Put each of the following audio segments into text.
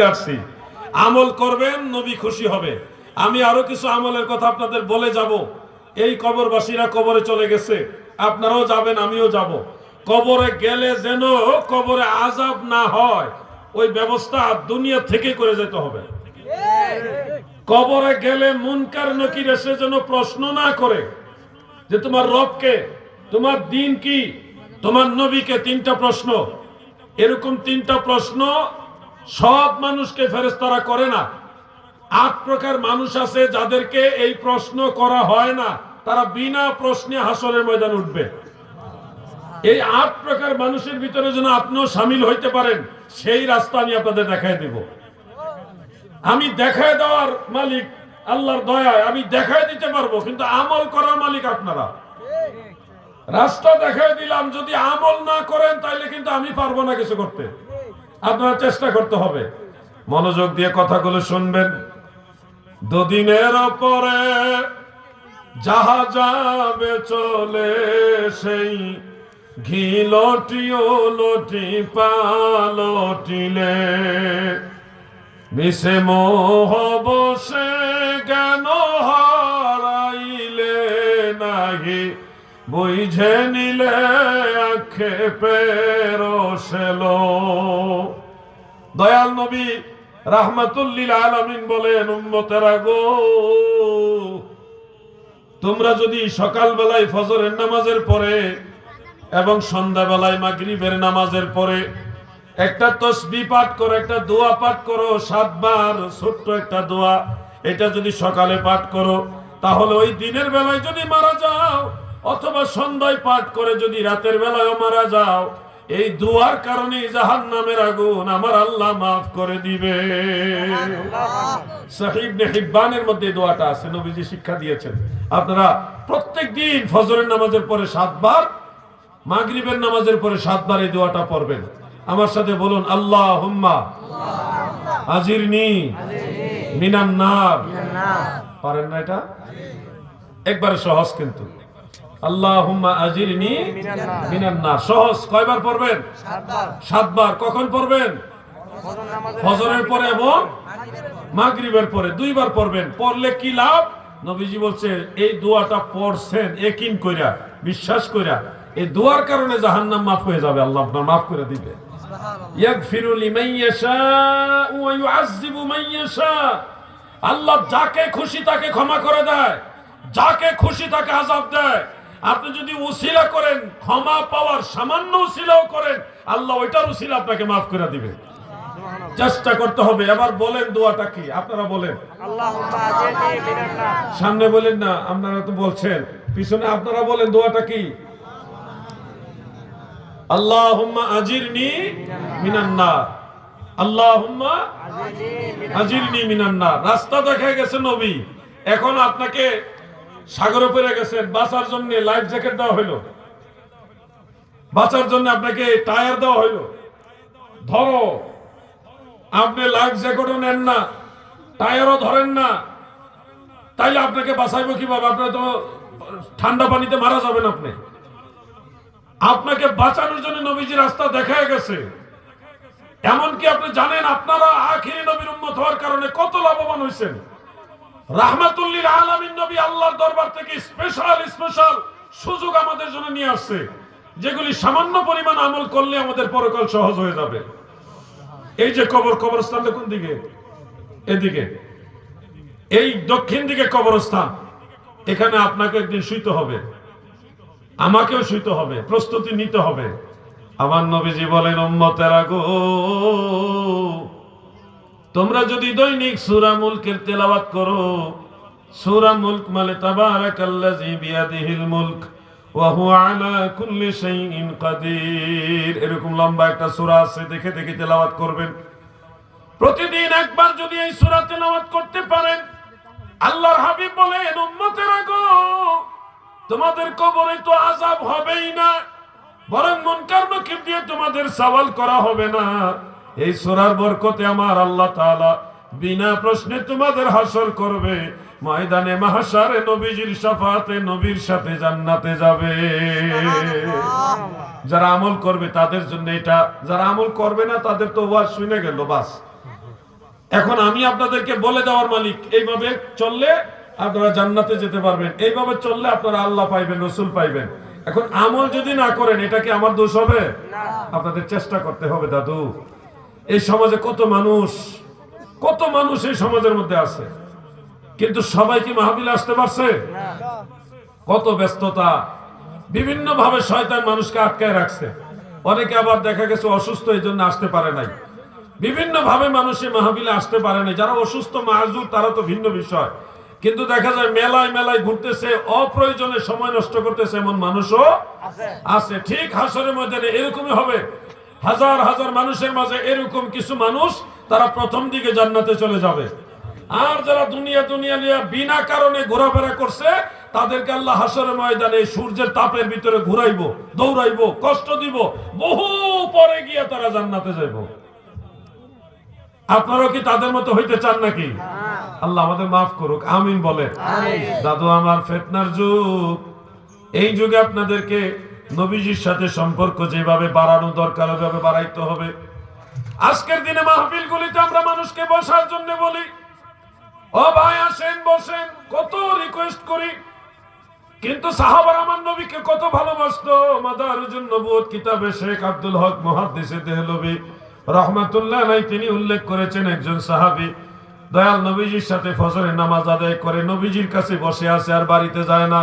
আসছি। আমল করবেন, নবী খুশি হবে। আমি আরও কিছু আমলের কথা আপনাদের বলে যাব। এই কবরবাসীরা কবরে চলে গেছে। আপনারাও যাবেন, আমিও যাব। কবরে গেলে যেন কবরে আজাব না হয়, ওই ব্যবস্থা দুনিয়া থেকে করে যেতে হবে। কবরে গেলে মুনকার নকির এসে যেন প্রশ্ন না করে যে তোমার রবকে তোমার দিন কি, তোমার নবীকে তিনটা প্রশ্ন। এরকম তিনটা প্রশ্ন সব মানুষকে ফেরেস্তারা করে না। আট প্রকার মানুষ আছে যাদেরকে এই প্রশ্ন করা হয় না। তারা বিনা প্রশ্নে হাসরের ময়দান উঠবে। এই আট প্রকার মানুষের ভিতরে যেন আপনিও সামিল হইতে পারেন, সেই রাস্তা আমি আপনাদের দেখাই দেব। আমি দেখায় দেওয়ার মালিক আল্লাহর দয়ায় আমি দেখায় দিতে পারব, কিন্তু আমল করার মালিক আপনারা। রাস্তা দেখায় দিলাম, যদি আমল না করেন তাইলে কিন্তু আমি পারব না কিছু করতে। আপনারা চেষ্টা করতে হবে। মনোযোগ দিয়ে কথাগুলো শুনবেন। দুদিনের পরে যাহা যাবে চলে সেই ঘি লটি ও লটি পালটিলে মিশে মোহ বসে জ্ঞান বুঝে নিলে পেরোসেলো দয়াল নবী রাহমাতুল্লিল আলামিন বলেন, উম্মতেরা গো তোমরা যদি সকালবেলায় ফজরের নামাজের পরে এবং সন্ধ্যাবেলায় মাগরিবের নামাজের পরে একটা তসবি পাঠ করো, একটা দোয়া পাঠ করো, সাতবার ছোট্ট একটা দোয়া, এটা যদি সকালে পাঠ করো, তাহলে ওই দিনের বেলায় যদি মারা যাও অথবা সন্ধ্যায় পাঠ করে যদি রাতের বেলায় মারা যাও এই দুয়ার কারণে জাহান নামের আগুন আমার আল্লাহ মাফ করে দিবে। সাহিব হিব্বানের মধ্যে দোয়াটা আছে নবীজি শিক্ষা দিয়েছেন। আপনারা প্রত্যেক দিন ফজরের নামাজের পরে সাতবার মাগরিবের নামাজের পরে সাতবার এই দোয়াটা পড়বেন। আমার সাথে বলুন আল্লাহ হুম্মা আজিরনি মিনান নার। পারেন না এটা? একবারে সহজ কিন্তু। আল্লাহ হুম্মা আজিরনি মিনান নার সহজ কয়বার পড়বেন? সাতবার। কখন পড়বেন? ফজরের পরে এবং মাগরিবের পরে। দুইবার পড়বেন। পড়লে কি লাভ? নবীজি বলছে এই দোয়াটা পড়ছেন একিন কইরা বিশ্বাস কইরা এই দোয়ার কারণে জাহান্নাম মাফ হয়ে যাবে। আল্লাহ আপনার মাফ করে দিবে। ইয়াগফিরু লিমান ইয়াশা ওয়া ইউআযযিবু মান ইয়াশা আল্লাহ যাকে খুশি তাকে ক্ষমা করে দেয়। যাকে খুশি তাকে আযাব দেয়। আপনি যদি উসিলা করেন ক্ষমা পাওয়ার সামান্য উসিলাও করেন আল্লাহ ওইটার উসিলা আপনাকে মাফ করে দিবে। চেষ্টা করতে হবে। এবার বলেন দোয়াটা কি? আপনারা বলেন। সামনে বলেন না আপনারা তো বলছেন। পিছনে আপনারা বলেন দোয়াটা কি? আল্লাহুম্মা আজিরনি মিনান নার। আল্লাহুম্মা আজিরনি মিনান নার। রাস্তা দেখা গেছে নবী। এখন আপনাকে সাগরে পড়ে গেছেন বাঁচার জন্য লাইফ জ্যাকেট দেওয়া হলো বাঁচার জন্য আপনাকে টায়ার দেওয়া হলো ধরো, আপনি লাইফ জ্যাকেটও নেন না টায়ারও ধরেন না, তাইলে আপনাকে বাঁচাইবো কীভাবে? আপনার তো ঠান্ডা পানিতে মারা যাবেন আপনি। আপনাকে বাঁচানোর জন্য নবীজি রাস্তা দেখায় গেছে। এমনকি আপনি জানেন আপনারা আখিরি নবীর উম্মত হওয়ার কারণে কত লাভবান হয়েছেন রাহমাতুল্লিল আলামিন নবী আল্লাহর দরবার থেকে স্পেশাল স্পেশাল সুযোগ আমাদের জন্য নিয়ে আসছে, যেগুলি সামান্য পরিমাণ আমল করলে আমাদের পরকাল সহজ হয়ে যাবে। এই যে কবর কবরস্থান কোন দিকে? এদিকে। এই দক্ষিণ দিকে কবরস্থান। এখানে আপনাকে একদিন শুইতে হবে। আমাকেও শুইতে হবে। প্রস্তুতি নিতে হবে। আমার নবীজি বলেন, উম্মতেরা গো তোমরা যদি দৈনিক সূরা মুলকের তেলাওয়াত করো, সূরা মুলক মানে তাবারাকাল্লাযী বিয়াদিহিল মুলক, ওয়া হুয়া আলা কুল্লি শাইইন কাদির। এরকম লম্বা একটা সূরা আছে, দেখে দেখে তেলাওয়াত করবেন। প্রতিদিন একবার যদি এই সূরা তেলাওয়াত করতে পারেন, আল্লাহর হাবিব বলেন, উম্মতেরা গো তোমাদের কবরে তো আযাব হবেই না, বরং মুনকার নকির দিয়ে তোমাদের সওয়াল করা হবে না। এই সূরার বরকতে আমার আল্লাহ তাআলা বিনা প্রশ্নে তোমাদের হাসর করবে। ময়দানে মাহশারে নবীজির শাফাতে নবীর সাথে জান্নাতে যাবে। যারা আমল করবে তাদের জন্য এটা যারা আমল করবে না তাদের তো ওয়াজ শুনে গেল বাস। এখন আমি আপনাদেরকে বলে দেওয়ার মালিক এইভাবে চললে আপনারা জান্নাতে যেতে পারবেন এইভাবে চললে আপনারা আল্লাহ পাইবেন রসুল পাইবেন। এখন আমল যদি না করেন এটা কি আমার দোষ হবে? আপনাদের চেষ্টা করতে হবে দাদু। এই সমাজে কত মানুষ কত মানুষ এই সমাজের মধ্যে আছে? কিন্তু সবাই কি মাহবিলে আসতে পারছে? কত ব্যস্ততা। বিভিন্ন ভাবে শয়তান মানুষকে আটকায় রাখছে। অনেকে আবার দেখা গেছে অসুস্থ এই জন্য আসতে পারে নাই। বিভিন্ন ভাবে মানুষে মাহবিলে আসতে পারে নাই। যারা অসুস্থ মাহজুর তারা তো ভিন্ন বিষয়। কিন্তু দেখা যায় মেলায় মেলায় ঘুরতেছে অপ্রয়োজনে সময় নষ্ট করতেছে এমন মানুষও আছে। ঠিক হাসরের ময়দানে এরকমই হবে। হাজার হাজার মানুষের মাঝে এরকম কিছু মানুষ তারা প্রথম দিকে জান্নাতে চলে যাবে। আর যারা দুনিয়া দুনিয়া নিয়ে বিনা কারণে ঘোরাফেরা করছে তাদেরকে আল্লাহ হাসরের ময়দানে সূর্যের তাপের ভিতরে ঘুরাইবো দৌড়াইবো কষ্ট দিব বহু পরে গিয়ে তারা জান্নাতে যাইব। আপনারাও কি তাদের মতো হইতে চান নাকি? আল্লাহ আমাদের মাফ করুক আমিন বলে দাদু আমার ফেতনার যুগ। এই যুগে আপনাদেরকে নবীজির সাথে সম্পর্ক যেভাবে বাড়ানো দরকার, ওইভাবে বাড়াইতে হবে। আজকের দিনে মাহফিল গুলিতে আমরা মানুষকে বসার জন্য বলি, ও ভাই আসেন, বসেন, কত রিকোয়েস্ট করি। কিন্তু সাহাবার আমার নবীকে কত ভালোবাসতো। মাদারুজুন নবুয়ত কিতাবে শেখ আব্দুল হক মুহাদ্দিসে দেহলবী রহমাতুল্লাহ নাই তিনি উল্লেখ করেছেন একজন সাহাবী, দয়াল নবীজির সাথে ফজরের নামাজ আদায় করে, নবীজির কাছে বসে আছে আর বাড়িতে যায় না।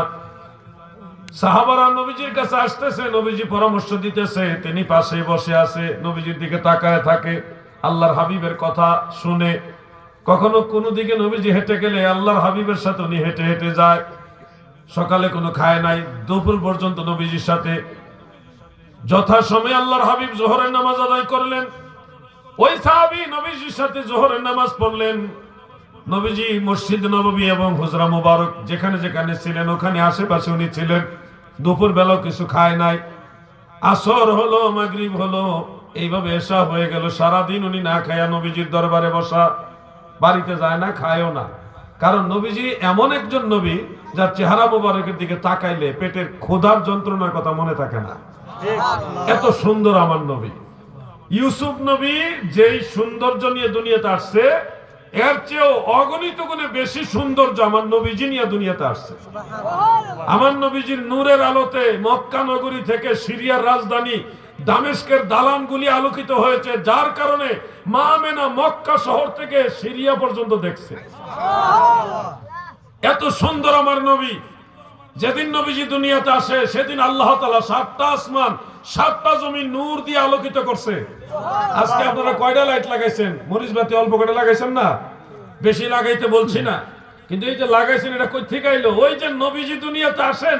সাহাবারা নবীজির কাছে আসতেছে, নবীজি পরামর্শ দিতেছে, তিনি পাশে বসে আছে, নবীজির দিকে তাকায় থাকে, আল্লাহর হাবিবের কথা শুনে। কখনো কোনো দিকে নবীজি হেঁটে গেলে আল্লাহর হাবিবের সাথে উনি হেঁটে হেঁটে যায়। সকালে কোনো খায় নাই, দুপুর পর্যন্ত নবীজির সাথে। যথাসময়ে আল্লাহর হাবিব জোহরের নামাজ আদায় করলেন। ওই সাহাবি নবীজির সাথে জোহরের নামাজ পড়লেন। নবীজি মসজিদ নবী এবং হুজরা মুবারক যেখানে যেখানে ছিলেন, ওখানে আশেপাশে উনি ছিলেন। দুপুর বেলাও কিছু খায় নাই। আসর হলো, মাগরিব হলো, এইভাবে এসা হয়ে গেল। সারাদিন উনি না খায়া নবীজির দরবারে বসা, বাড়িতে যায় না, খায়ও না। কারণ নবীজি এমন একজন নবী, যার চেহারা মুবারকের দিকে তাকাইলে পেটের ক্ষুধার যন্ত্রণার কথা মনে থাকে না। এত সুন্দর আমার নবী। ইউসুফ নবী যেই সৌন্দর্য নিয়ে দুনিয়াতে আসছে এর চেয়েও অগণিত গুণে বেশি সৌন্দর্য আমার নবীজি নিয়ে দুনিয়াতে আসছে। আমার নবীজির নূরের আলোতে মক্কা নগরী থেকে সিরিয়ার রাজধানী দামেস্কের দালানগুলি আলোকিত হয়েছে যার কারণে মা মেনা মক্কা শহর থেকে সিরিয়া পর্যন্ত দেখছে। এত সুন্দর আমার নবী। যেদিন নবীজি দুনিয়াতে আসে সেদিন আল্লাহ তালা সাতটা আসমান সাতটা জমি নূর দিয়ে আলোকিত করছে। আজকে আপনারা কয়টা লাইট লাগাইছেন? মরিচ বাতি অল্প করে লাগাইছেন না? বেশি লাগাইতে বলছি না। কিন্তু এই যে লাগাইছেন, এটা কই থেকে আইলো? ওই যে নবীজি দুনিয়াতে আসেন,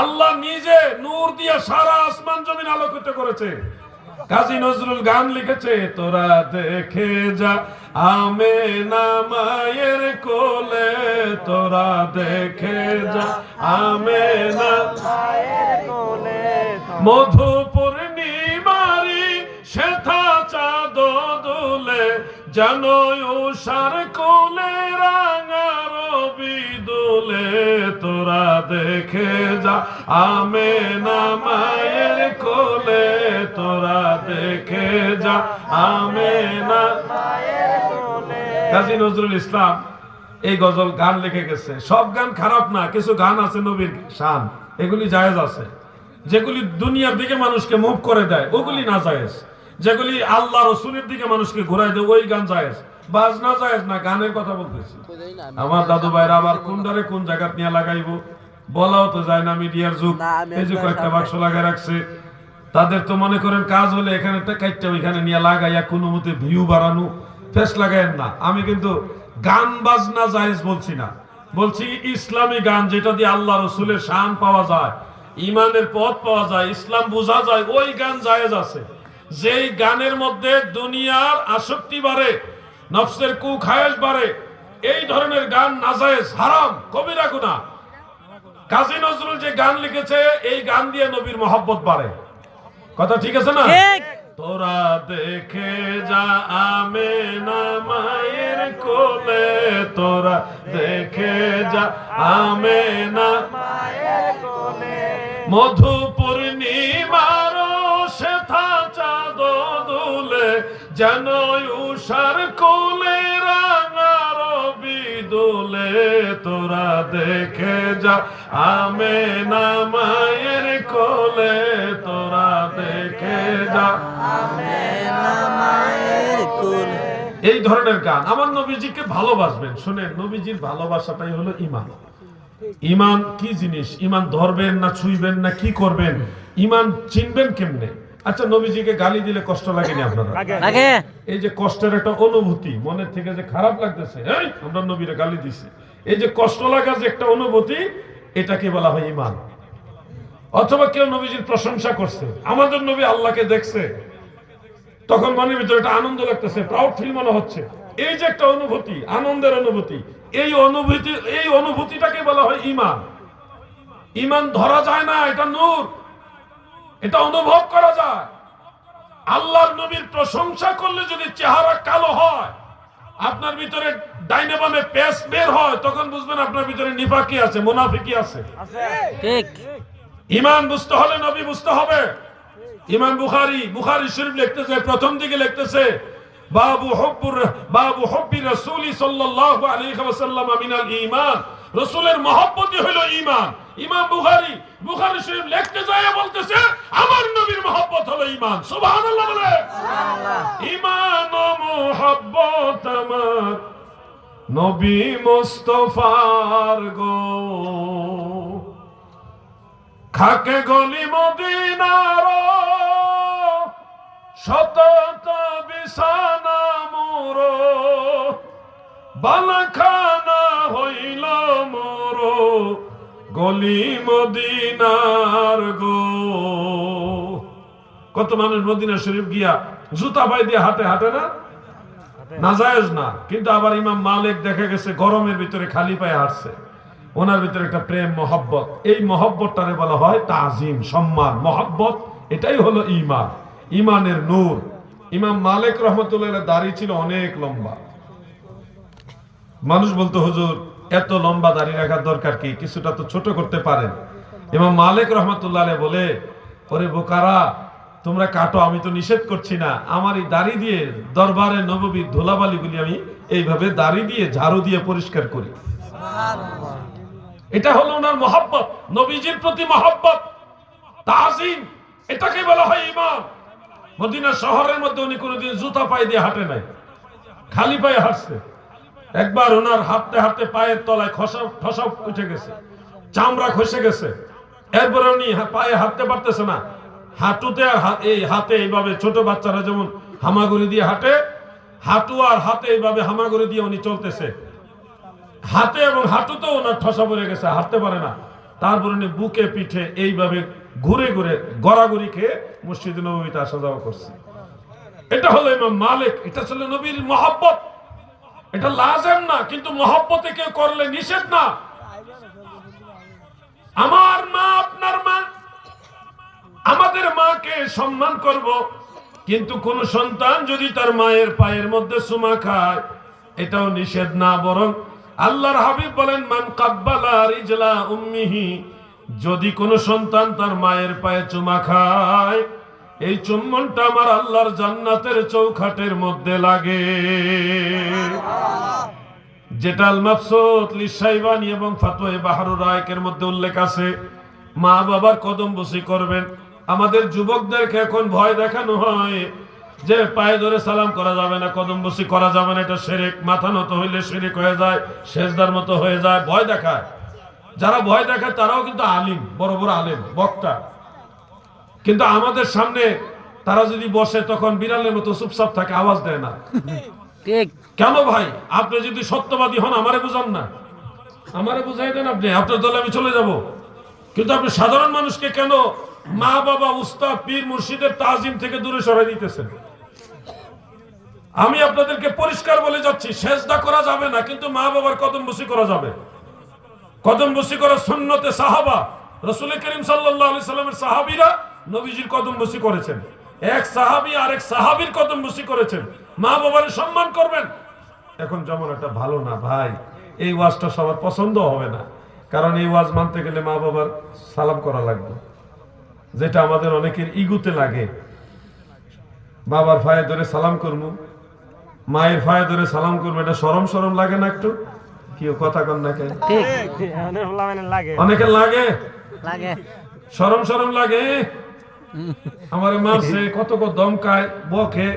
আল্লাহ নিজে নূর দিয়ে সারা আসমান জমিন আলোকিত করেছে। কাজী নজরুল গান লিখেছে, তোরা দেখে যা আমে নামায়ের কোলে, তোরা দেখে যা আমে না চাঁদ দোলে যেন কোলে রাঙা রবি দোলে। তোরা দেখে যা আমে নামায়ের কোলে। তোরা দেখে যা আমে না কাজী নজরুল ইসলাম, এই গজল গান লিখে গেছে। সব গান খারাপ না, কিছু গান আছে নবীর শান, এগুলি জায়েজ আছে। যেগুলি দুনিয়ার দিকে মানুষকে মুভ করে দেয় ওগুলি না জায়েজ। যেগুলি আল্লাহ রসুলের দিকে মানুষকে ঘুরাই দেয় ওই গান জায়েজ। বাজ না জায়েজ না গানের কথা বলতেছি। আমার দাদু ভাইরা আবার কোন কোনটারে কোন জায়গা নিয়ে লাগাইবো? বলাও তো যায় না মিডিয়ার যুগ। এই যে কয়েকটা বাক্স লাগাই রাখছে। তাদের তো মনে করেন কাজ হলে এখানে কাইটটা ওইখানে নিয়ে লাগাইয়া কোনো মতে ভিউ বাড়ানো ফেস লাগায়েন না। আমি কিন্তু গান বাজনা জায়েজ বলছি না। বলছি ইসলামী গান যেটা দিয়ে আল্লাহ রসুলের শান পাওয়া যায়। ইমানের পথ পাওয়া যায় ইসলাম বোঝা যায় ওই গান জায়েজ আছে। যেই গানের মধ্যে দুনিয়ার আসক্তি বাড়ে নফসের কু খায়েশ বাড়ে এই ধরনের গান নাজায়েজ হারাম কবিরা গুনাহ। কাজী নজরুল যে গান লিখেছে এই গান দিয়ে নবীর মহব্বত বাড়ে। কথা ঠিক আছে না? তোরা দেখে যা আমে না মায়ের কোলে তোরা দেখে যা আমে না মধু পূর্ণিমার শেথা চাঁদ দুলে, যেন উষার কোলে তোরা দেখে যা, আমে না মায়ের কোলে, তোরা দেখে যা। এই ধরনের গান আমার নবীজিকে ভালোবাসবেন। শুনেন, নবীজির ভালোবাসাটাই হলো ইমান ইমান কি জিনিস? ইমান ধরবেন না ছুঁইবেন না কি করবেন? ইমান চিনবেন কেমনে? আচ্ছা নবীজিকে গালি দিলে কষ্ট লাগেনি আপনারা? লাগে। এই যে কষ্টের একটা অনুভূতি মনের থেকে যে খারাপ লাগতেছে এই আমরা নবীরে গালি দিছি। এই যে কষ্ট লাগা যে একটা অনুভূতি এটাকে বলা হয় ইমান। অথবা কেউ নবীজির প্রশংসা করছে আমাদের নবী আল্লাহকে দেখছে তখন মনের ভিতরে একটা আনন্দ লাগতেছে প্রাউড ফিল মনে হচ্ছে। এই যে একটা অনুভূতি আনন্দের অনুভূতি এই অনুভূতি এই অনুভূতিটাকে বলা হয় ইমান ইমান ধরা যায় না এটা নূর। এটা অনুভব করা যায়। আল্লাহর নবীর প্রশংসা করলে যদি চেহারা কালো হয় আপনার ভিতরে ডাইনে বামে পেস বের হয় তখন বুঝবেন আপনার ভিতরে নিফাকি আছে মুনাফিকি আছে। ঠিক। ইমান বুঝতে হলে নবী বুঝতে হবে। ইমান বুখারী বুখারী শরীফ লিখতেছে প্রথম দিকে লিখতেছে বাবু হব্বুর বাবু হব্বি রাসূলি সাল্লাল্লাহু আলাইহি ওয়াসাল্লাম মিনাল ঈমান। রাসূলের মহব্বতই হলো ঈমান। ইমাম বুখারী বুখারী শরীফ লিখতে যায় বলতেছে আমার নবীর মহব্বত হলো ঈমান। সুবহানাল্লাহ বলে। সুবহানাল্লাহ। ঈমান ও মহব্বত আমার নবী মুস্তাফার গো। খাকে গলি মদিনার শতত বিছানা মোর, বালাখানা হইল মোর, গলি মদিনার গো। কত মানুষ মদিনা শরীফ গিয়া জুতা পাই দিয়ে হাঁটে হাঁটে না? নাজায়েজ না। কিন্তু আবার ইমাম মালিক দেখা গেছে, গরমের ভিতরে খালি পায়ে হাঁটছে। ওনার ভিতরে একটা প্রেম, মহব্বত। এই মহব্বতটারে বলা হয় তাজিম, সম্মান। মহব্বত, এটাই হলো ইমান। ইমানের নূর। ইমাম মালিক রহমতুল্লাহ দাড়ি ছিল অনেক লম্বা। মানুষ বলতো, হুজুর, এত লম্বা দাড়ি রাখার দরকার কি? কিছুটা তো ছোট করতে পারেন। ইমাম মালিক রহমতুল্লাহ বলে, ওরে বোকারা, তোমরা কাটো, আমি তো নিষেধ করছি না। আমার এই দাড়ি দিয়ে দরবারে নববীর ধুলাবালিগুলি আমি এইভাবে দাড়ি দিয়ে, ঝাড়ু দিয়ে পরিষ্কার করি। এটা হলো ওনার মহব্বত, নবীজির প্রতি মহব্বত তাজিম এটাকে বলা হয় ইমান মদিনা শহরের মধ্যে উনি কোনোদিন জুতা পায়ে দিয়ে হাঁটে নাই। খালি পায়ে হাঁটছে। একবার ওনার হাঁটতে হাঁটতে পায়ের তলায় খসা ঠসা উঠে গেছে। চামড়া খসে গেছে। এরপরে উনি পায়ে হাঁটতে পারতেছে না। হাঁটুতে আর এই হাতে এইভাবে ছোট বাচ্চারা যেমন হামাগুড়ি দিয়ে হাঁটে, হাঁটু আর হাতে এইভাবে হামাগুড়ি দিয়ে উনি চলতেছে। হাতে এবং হাঁটুতেও ওনার ঠসা পড়ে গেছে, হাঁটতে পারে না। তারপর উনি বুকে পিঠে এইভাবে ঘুরে ঘুরে গড়াগড়ি খেয়ে মসজিদ নবীতে আসা যাওয়া করছে। এটা হলো ইমাম মালিক, এটা ছিল নবীর মহব্বত। এটা লাজেম না, কিন্তু মহব্বতে কেউ করলে নিষেধ না। আমার মা, আপনার মা, আমাদের মাকে সম্মান করব, কিন্তু কোন সন্তান যদি তার মায়ের পায়ের মধ্যে সুমা খায়, এটাও নিষেধ না, বরং আল্লাহর হাবিব বলেন, মান কাব্বালা রিজলা উম্মিহি যদি কোন সন্তান তার মায়ের পায়ে চুমা খায়, এই চুম্বনটা আমার আল্লাহর জান্নাতের চৌখাটের মধ্যে লাগে। যেটা আল মাফসুদ, লিসাইবানি এবং ফাতোয়ে বাহারুর রায়কের মধ্যে উল্লেখ আছে, মা বাবার কদম বসি করবেন। আমাদের যুবকদেরকে এখন ভয় দেখানো হয় যে পায়ে ধরে সালাম করা যাবে না, কদম বসি করা যাবে না, এটা সেরেক। মাথা নত হইলে সেরেক হয়ে যায় শেষদার মতো হয়ে যায়, ভয় দেখায়। যারা ভয় দেখায় তারাও কিন্তু আলিম বড় বড় আলিম বক্তা। কিন্তু আমাদের সামনে তারা যদি বসে তখন বিড়ালের মতো চুপচাপ থাকে আওয়াজ দেয় না। ঠিক। কেন ভাই? আপনি যদি সত্যবাদী হন আমারে বুঝান না। আমারে বুঝাই দেন আপনি আপনার দলে আমি চলে যাব। কিন্তু আপনি সাধারণ মানুষকে কেন মা বাবা উস্তাদ পীর মুর্শিদের তাজিম থেকে দূরে সরাই দিতেছেন? আমি আপনাদেরকে পরিষ্কার বলে যাচ্ছি সেজদা করা যাবে না কিন্তু মা বাবার কদম বসি করা যাবে। কদম বসি করা সুন্নতে সাহাবা। রসুল করিম আলি সাল্লামের সাহাবিরা নবীজির কদম বসি করেছেন। এক সাহাবি আর এক সাহাবির কদম বসি করেছেন। মা বাবার সম্মান করবেন। এখন যেমন একটা ভালো না, ভাই, এই ওয়াজটা সবার পছন্দ হবে না। কারণ এই ওয়াজ মানতে গেলে মা বাবার সালাম করা লাগবে। যেটা আমাদের অনেকের ইগুতে লাগে। বাবার ফায়ে ধরে সালাম করব। মায়ের ফায়ে ধরে সালাম করব, এটা সরম সরম লাগে না একটু? কি কথা কন না কে ঠিক। অনেকের লাগে? লাগে। সরম সরম লাগে? আমার মারছে কত কত দমকায় বকে।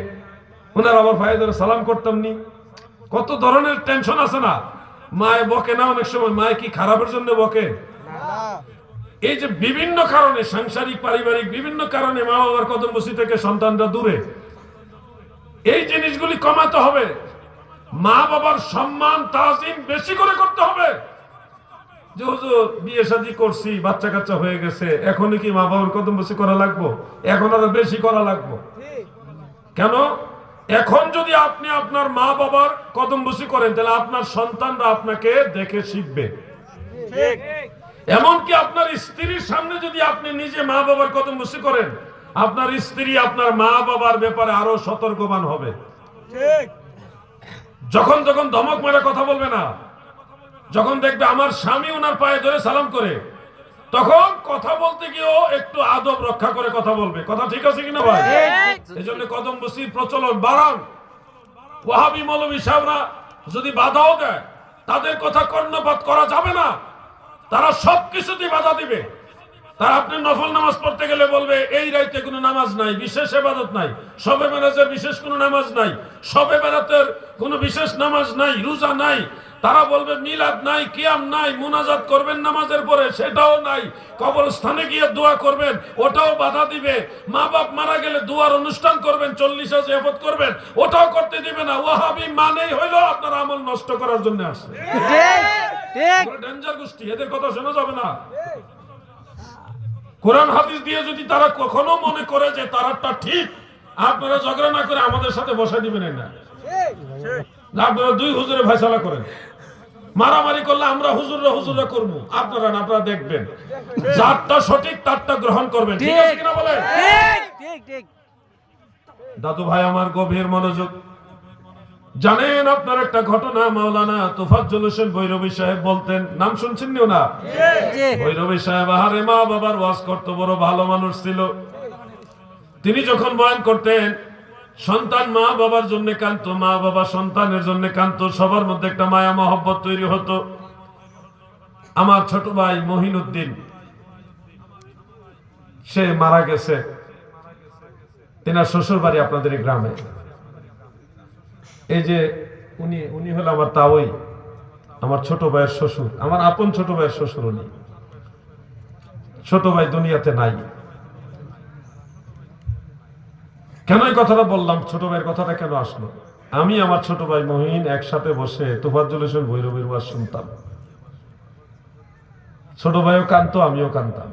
ওনার আবার ভাই ধরে সালাম করতাম নি কত ধরনের টেনশন আছে না? মায় বকে না অনেক সময় মায় কি খারাপের জন্য বকে? এই যে বিভিন্ন কারণে সাংসারিক পারিবারিক বিভিন্ন কারণে মা বাবার কদম বসি থেকে সন্তানরা দূরে। এই জিনিসগুলি কমাতে হবে। মা বাবার সম্মান তাজিম বেশি করে করতে হবে। যে হুজুর বিয়ে শাদী করছি বাচ্চা কাচ্চা হয়ে গেছে এখনই কি মা বাবার কদম বসি করা লাগবো? এখন আরও বেশি করা লাগবো। কেন? এখন যদি আপনি আপনার মা বাবার কদম বসি করেন তাহলে আপনার সন্তানরা আপনাকে দেখে শিখবে। এমনকি আপনার স্ত্রীর সামনে যদি আপনি নিজে মা বাবার কদম বসি করেন আপনার স্ত্রী আপনার মা বাবার ব্যাপারে আরও সতর্কবান হবে। যখন যখন ধমক মেরে কথা বলবে না যখন দেখবে আমার স্বামী ওনার পায়ে ধরে সালাম করে তখন কথা বলতে গিয়েও একটু আদব রক্ষা করে কথা বলবে। কথা ঠিক আছে কিনা ভাই? এই জন্য কদম বসির প্রচলন বাড়ান। ওয়াহাবি মৌলবী সাহেবরা যদি বাধাও দেয় তাদের কথা কর্ণপাত করা যাবে না। তারা সব কিছুতেই বাধা দিবে। তারা আপনি নফল নামাজ পড়তে গেলে বলবে এই রাইতে কোনো নামাজ নাই বিশেষ এবাদত নাই সবে বেড়াতের বিশেষ কোনো নামাজ নাই সবে বেড়াতের কোনো বিশেষ নামাজ নাই রোজা নাই। তারা বলবে মিলাদ নাই কিয়াম নাই মুনাজাত করবেন নামাজের পরে সেটাও নাই কবরস্থানে গিয়ে দোয়া করবেন ওটাও বাধা দিবে। মা বাপ মারা গেলে দোয়ার অনুষ্ঠান করবেন চল্লিশ হাজার এফত করবেন ওটাও করতে দিবে না। ওয়াহাবি মানেই হইল আপনার আমল নষ্ট করার জন্য আসে ডেঞ্জার গোষ্ঠী এদের কথা শোনা যাবে না। কোরআন হাদিস দিয়ে যদি তারা কখনো মনে করে যে তারাটা ঠিক আপনারা ঝগড়া না করে আমাদের সাথে বসে দিবেন না। আপনারা দুই হুজুরে ফয়সালা করেন। মারামারি করলে আমরা হুজুররা হুজুররা করব। আপনারা না আপনারা দেখবেন। যারটা সঠিক তারটা গ্রহণ করবেন। ঠিক আছে কিনা বলেন? ঠিক ঠিক দাদু ভাই আমার গভীর মনোযোগ। জানেন আপনার একটা ঘটনা মাওলানা তোফাজ্জল হোসেন ভৈরবী সাহেব বলতেন। নাম শুনছেন নিও না ভৈরবী সাহেব আহারে মা বাবার ওয়াজ করতে বড় ভালো মানুষ ছিল। তিনি যখন বয়ান করতেন সন্তান মা বাবার জন্য কান্ত মা বাবা সন্তানের জন্য কান্ত সবার মধ্যে একটা মায়া মহব্বত তৈরি হতো। আমার ছোট ভাই মহিনুদ্দিন সে মারা গেছে। তেনার শ্বশুর বাড়ি আপনাদের গ্রামে। এই যে উনি উনি হলো আমার তাওই, আমার ছোট ভাইয়ের শ্বশুর, আমার আপন ছোট ভাইয়ের শ্বশুর উনি। ছোট ভাই দুনিয়াতে নাই। কেন এই কথাটা বললাম? ছোট ভাইয়ের কথাটা কেন আসলো? আমি আমার ছোট ভাই মহিন একসাথে বসে তোফাজ্জল হোসেন ভৈরবের ওয়াজ শুনতাম। ছোট ভাইও কান্ত আমিও কানতাম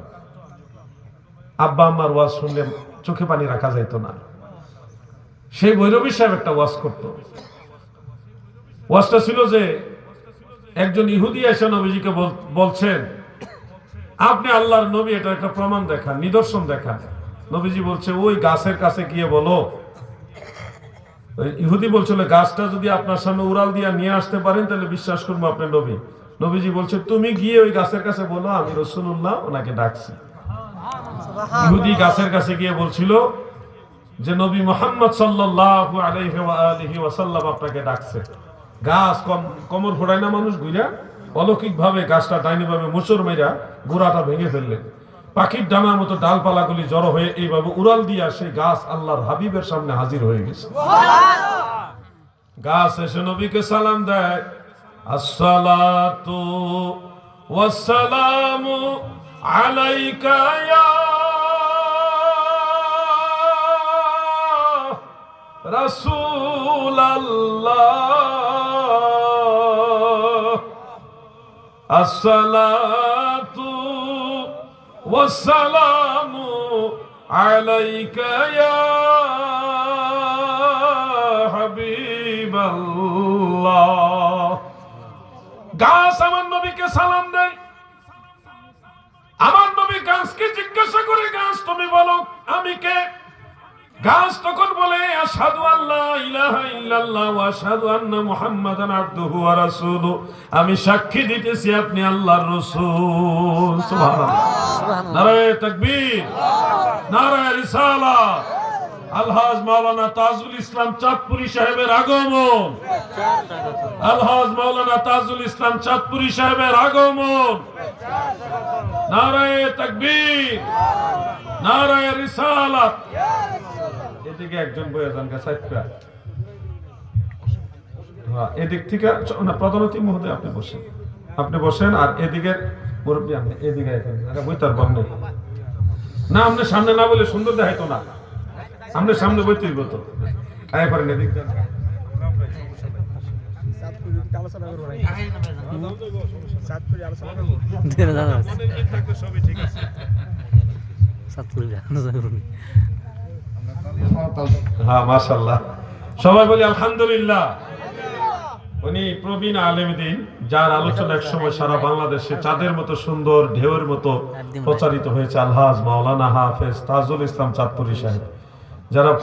আব্বা আমার ওয়াজ শুনলে চোখে পানি রাখা যাইত না। সেই ভৈরবী সাহেব একটা ওয়াজ করত। ওয়াজটা ছিল যে, একজন ইহুদি এসে নবীজিকে বলছেন, আপনি আল্লাহর নবী, এটা একটা প্রমাণ দেখান, নিদর্শন দেখান। নবীজি বলছে, ওই গাছের কাছে গিয়ে বলো। ইহুদি বলছিল গাছটা যদি আপনার সামনে উড়াল দিয়ে নিয়ে আসতে পারেন, তাহলে বিশ্বাস করব আপনি নবী। নবীজি বলছে, তুমি গিয়ে ওই গাছের কাছে বলো, আমি রসুল্লাহ ওনাকে ডাকছি। ইহুদি গাছের কাছে গিয়ে বলছিল যে নবী মোহাম্মদ সাল্লাল্লাহু আলাইহি ওয়া আলিহি ওয়াসাল্লাম আপনাকে ডাকছে। গাছ কম কমর ফোড়ায় না মানুষ ঘুরা অলৌকিক ভাবে গাছটা ডাইনি ভাবে মোচর মেরা গোড়াটা ভেঙে ফেললেন। পাখির ডানার মতো ডালপালাগুলি জড়ো হয়ে এইভাবে উড়াল দিয়া সেই গাছ আল্লাহর হাবিবের সামনে হাজির হয়ে গেছে। গাছ এসে নবীকে সালাম দেয়। আসসালাতু ওয়াসসালামু আলাইকা ইয়া রাসূল আসসালাতু ওয়াসসালামু আলাইকা ইয়া হাবিবাল্লাহ। গাছ আমার নবীকে সালাম দেয়। আমার নবী গাছকে জিজ্ঞাসা করে, গাছ তুমি বলো, আমি কে? গাছ তখন বলে আসাদু আল্লাহ ইলাহা ইল্লাল্লাহ ওয়া আশহাদু আন্না মুহাম্মাদান আবদুহু ওয়া রাসূলু। আমি সাক্ষী দিতেছি আপনি আল্লাহর রাসূল। সুবহানাল্লাহ। নারায়ে তাকবীর নারায়ে রিসালাত। আলহাজ মাওলানা তাজুল ইসলাম চাঁদপুরি সাহেবের আগমন। আলহাজ মাওলানা তাজুল ইসলাম চাঁদপুরি সাহেবের আগমন। নারায়ে তাকবীর। নারায়ে রিসালাত। এদিকে একজন বয়ে যান গা হ্যাঁ, এদিক থেকে না প্রধানমন্ত্রী মহোদয় আপনি বসেন। আপনি বসেন আর এদিকে মুরব্বী আপনি এদিকে বইতার বামনে না আপনি সামনে না বলে সুন্দর দেখাইতো না। সামনে সামনে বইতে হইব তো। আয় করেন এদিক হ্যাঁ সবাই বলি আলহামদুলিল্লাহ। উনি প্রবীণ আলেমদিন যার আলোচনা এক সময় সারা বাংলাদেশে চাঁদের মতো সুন্দর ঢেউয়ের মতো প্রচারিত হয়েছে। আলহাজ মাওলানা হাফেজ তাজুল ইসলাম চাঁদপুরি সাহেব। যারা